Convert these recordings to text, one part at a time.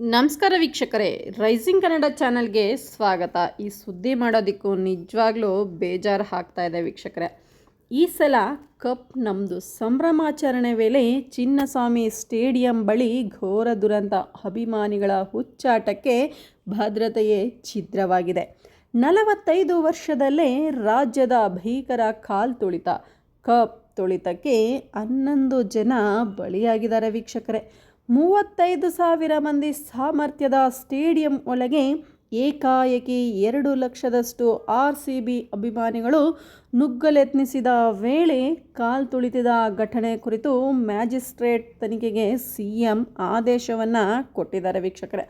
ನಮಸ್ಕಾರ ವೀಕ್ಷಕರೇ, ರೈಸಿಂಗ್ ಕನ್ನಡ ಚಾನಲ್ಗೆ ಸ್ವಾಗತ. ಈ ಸುದ್ದಿ ಮಾಡೋದಕ್ಕೂ ನಿಜವಾಗ್ಲೂ ಬೇಜಾರು ಆಗ್ತಾ ಇದೆ ವೀಕ್ಷಕರೇ. ಈ ಸಲ ಕಪ್ ನಮ್ಮದು ಸಂಭ್ರಮಾಚರಣೆ ವೇಳೆ ಚಿನ್ನಸ್ವಾಮಿ ಸ್ಟೇಡಿಯಂ ಬಳಿ ಘೋರ ದುರಂತ, ಅಭಿಮಾನಿಗಳ ಹುಚ್ಚಾಟಕ್ಕೆ ಭದ್ರತೆಯೇ ಛಿದ್ರವಾಗಿದೆ. ನಲವತ್ತೈದು ವರ್ಷದಲ್ಲೇ ರಾಜ್ಯದ ಭೀಕರ ಕಾಲ್ ತುಳಿತ, ಕಪ್ ತುಳಿತಕ್ಕೆ ಹನ್ನೊಂದು ಜನ ಬಲಿಯಾಗಿದ್ದಾರೆ ವೀಕ್ಷಕರೇ. ಮೂವತ್ತೈದು ಸಾವಿರ ಮಂದಿ ಸಾಮರ್ಥ್ಯದ ಸ್ಟೇಡಿಯಂ ಒಳಗೆ ಏಕಾಏಕಿ ಎರಡು ಲಕ್ಷದಷ್ಟು ಆರ್ ಸಿ ಬಿ ಅಭಿಮಾನಿಗಳು ನುಗ್ಗಲೆತ್ನಿಸಿದ ವೇಳೆ ಕಾಲ್ ತುಳಿತಿದ ಘಟನೆ ಕುರಿತು ಮ್ಯಾಜಿಸ್ಟ್ರೇಟ್ ತನಿಖೆಗೆ ಸಿ ಎಂ ಆದೇಶವನ್ನು ಕೊಟ್ಟಿದ್ದಾರೆ ವೀಕ್ಷಕರೇ.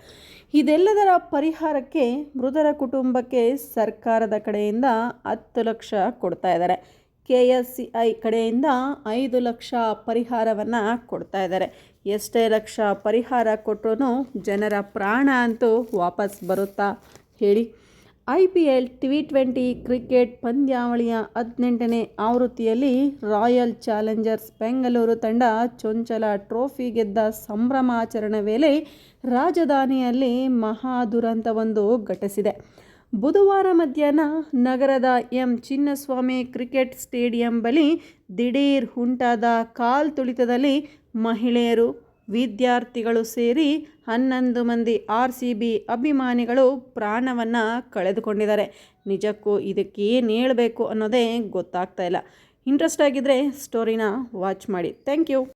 ಇದೆಲ್ಲದರ ಪರಿಹಾರಕ್ಕೆ ಮೃತರ ಕುಟುಂಬಕ್ಕೆ ಸರ್ಕಾರದ ಕಡೆಯಿಂದ ಹತ್ತು ಲಕ್ಷ ಕೊಡ್ತಾ ಇದ್ದಾರೆ. ಕೆ ಎಸ್ ಸಿ ಐ ಕಡೆಯಿಂದ ಐದು ಲಕ್ಷ ಪರಿಹಾರವನ್ನು ಕೊಡ್ತಾ ಇದ್ದಾರೆ. ಎಷ್ಟೇ ಲಕ್ಷ ಪರಿಹಾರ ಕೊಟ್ಟರು ಜನರ ಪ್ರಾಣ ಅಂತೂ ವಾಪಸ್ ಬರುತ್ತಾ ಹೇಳಿ. I P L T twenty cricket ಪಂದ್ಯಾವಳಿಯ ಹದಿನೆಂಟನೇ ಆವೃತ್ತಿಯಲ್ಲಿ ರಾಯಲ್ ಚಾಲೆಂಜರ್ಸ್ ಬೆಂಗಳೂರು ತಂಡ ಚೊಂಚಲ ಟ್ರೋಫಿ ಗೆದ್ದ ಸಂಭ್ರಮಾಚರಣೆ ವೇಳೆ ರಾಜಧಾನಿಯಲ್ಲಿ ಮಹಾ ದುರಂತವೊಂದು ಘಟಿಸಿದೆ. ಬುಧವಾರ ಮಧ್ಯಾಹ್ನ ನಗರದ ಎಂ. ಚಿನ್ನಸ್ವಾಮಿ ಕ್ರಿಕೆಟ್ ಸ್ಟೇಡಿಯಂ ಬಳಿ ದಿಢೀರ್ ಉಂಟಾದ ಕಾಲ್ ತುಳಿತದಲ್ಲಿ ಮಹಿಳೆಯರು, ವಿದ್ಯಾರ್ಥಿಗಳು ಸೇರಿ ಹನ್ನೊಂದು ಮಂದಿ ಆರ್ ಸಿ ಬಿ ಅಭಿಮಾನಿಗಳು ಪ್ರಾಣವನ್ನು ಕಳೆದುಕೊಂಡಿದ್ದಾರೆ. ನಿಜಕ್ಕೂ ಇದಕ್ಕೆ ಏನು ಹೇಳಬೇಕು ಅನ್ನೋದೇ ಗೊತ್ತಾಗ್ತಾ ಇಲ್ಲ. ಇಂಟ್ರೆಸ್ಟ್ ಆಗಿದ್ದರೆ ಸ್ಟೋರಿನ ವಾಚ್ ಮಾಡಿ. Thank you.